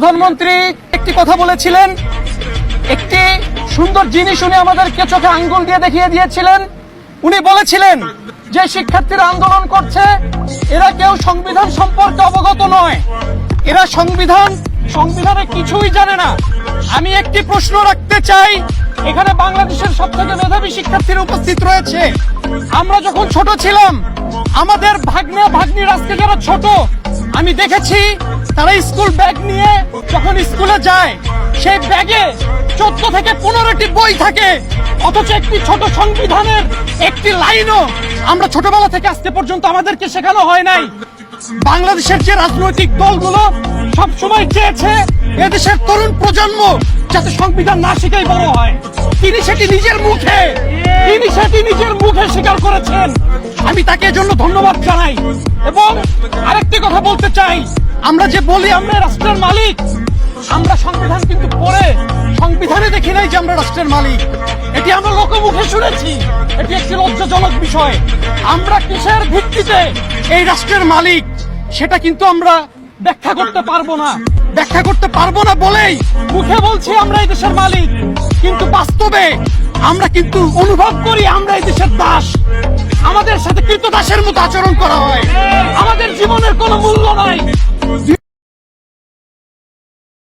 প্রধানমন্ত্রী একটি কথা বলেছিলেন। একটি সুন্দর জিনিস উনি আমাদেরকে চোখে আঙ্গুল দিয়ে দেখিয়ে দিয়েছিলেন। উনি বলেছিলেন যে শিক্ষার্থীরা আন্দোলন করছে, এরা কেউ সংবিধান সম্পর্কে অবগত নয়। এরা সংবিধান, সংবিধানে কিছুই জানে না। আমি একটি প্রশ্ন রাখতে চাই, এখানে বাংলাদেশের সব থেকে মেধাবী শিক্ষার্থীরা উপস্থিত রয়েছে। আমরা যখন ছোট ছিলাম, আমাদের ভাগ্নে ভাগ্নির আজকে যারা ছোট আমি দেখেছি তারা স্কুল ব্যাগ নিয়ে যখন স্কুলে যায়, সেই ব্যাগে চোদ্দ থেকে পনেরোটি বই থাকে। অথচ একটি ছোট সংবিধানের একটি লাইনও আমরা ছোটবেলা থেকে আজকে পর্যন্ত আমাদেরকে শেখানো হয় নাই। বাংলাদেশের যে রাজনৈতিক দলগুলো সব সময় চেয়েছে এদেশের তরুণ প্রজন্ম যাতে সংবিধান না শিখেই বড় হয়। তিনি সেটি নিজের মুখে, তিনি আমি তাকে এজন্য ধন্যবাদ জানাই। এবং আরেকটি কথা বলতে চাই। আমরা যে বলি আমরা রাষ্ট্রের মালিক, আমরা সংবিধান কিন্তু পড়ে, সংবিধানে দেখি নাই যে আমরা রাষ্ট্রের মালিক। এটি আমরা লোকমুখে শুনেছি। এটি একটি লজ্জাজনক বিষয়। আমরা কিসের ভিত্তিতে এই রাষ্ট্রের মালিক, সেটা কিন্তু আমরা ব্যাখ্যা করতে পারব না। ব্যাখ্যা করতে পারব না বলেই মুখে বলছি আমরা এই দেশের মালিক। কিন্তু বাস্তবে আমরা কিন্তু অনুভব করি আমরা এই দেশের দাস। সাথে কৃত দাসের মতো আচরণ করা হয়। আমাদের জীবনের কোনো মূল্য নাই।